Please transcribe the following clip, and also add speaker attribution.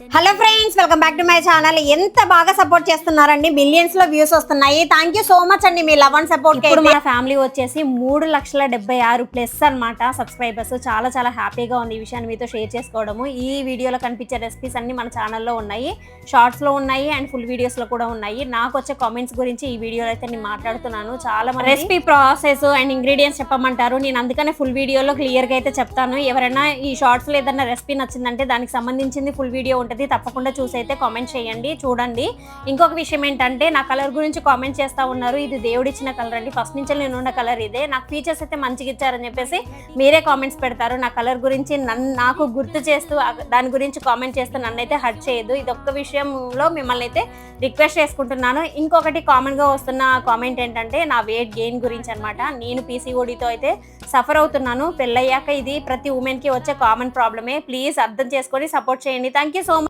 Speaker 1: Hello friends welcome back to my channel ఎంత బాగా support చేస్తున్నారండి? మిలియన్స్లో వ్యూస్ వస్తున్నాయి. థ్యాంక్ యూ సో మచ్ అండి మీ లవ్ అండ్ సపోర్ట్
Speaker 2: ఇప్పుడు మన ఫ్యామిలీ వచ్చేసి మూడు లక్షల డెబ్బై ఆరు ప్లస్ అన్నమాట సబ్స్క్రైబర్స్ చాలా చాలా హ్యాపీగా ఉంది ఈ విషయాన్ని మీతో షేర్ చేసుకోవడము. ఈ వీడియోలో కనిపించే రెసిపీస్ అన్ని మన ఛానల్లో ఉన్నాయి. షార్ట్స్లో ఉన్నాయి అండ్ ఫుల్ వీడియోస్లో కూడా ఉన్నాయి. నాకు వచ్చే కామెంట్స్ గురించి ఈ వీడియోలో అయితే నేను మాట్లాడుతున్నాను. చాలా మంది రెసిపీ ప్రాసెస్ అండ్ ఇంగ్రీడియంట్స్ చెప్పమంటారు. నేను అందుకనే ఫుల్ వీడియోలో క్లియర్గా అయితే చెప్తాను. ఎవరైనా ఈ షార్ట్స్లో ఏదైనా రెసిపీ నచ్చిందంటే దానికి సంబంధించింది ఫుల్ వీడియో ఉంటుంది తప్పకుండా చూసి అయితే కామెంట్ చేయండి చూడండి. ఇంకొక విషయం ఏంటంటే నా కలర్ గురించి కామెంట్ చేస్తా ఉన్నారు. ఇది దేవుడిచ్చిన కలర్ అండి. ఫస్ట్ నుంచి నేను ఉన్న కలర్ ఇదే. నాకు ఫీచర్స్ అయితే మంచిగా ఇచ్చారని చెప్పేసి మీరే కామెంట్స్ పెడతారు. నా కలర్ గురించి నన్ను నాకు గుర్తు చేస్తూ దాని గురించి కామెంట్ చేస్తూ నన్ను అయితే హర్ట్ చేయదు. ఇది ఒక్క విషయంలో మిమ్మల్ని అయితే రిక్వెస్ట్ చేసుకుంటున్నాను. ఇంకొకటి కామన్గా వస్తున్న కామెంట్ ఏంటంటే నా వెయిట్ గెయిన్ గురించి అనమాట నేను పీసీఓడితో అయితే సఫర్ అవుతున్నాను. పెళ్ళయ్యాక ఇది ప్రతి ఉమెన్కి వచ్చే కామన్ ప్రాబ్లమే ప్లీజ్ అర్థం చేసుకొని సపోర్ట్ చేయండి. Thank you so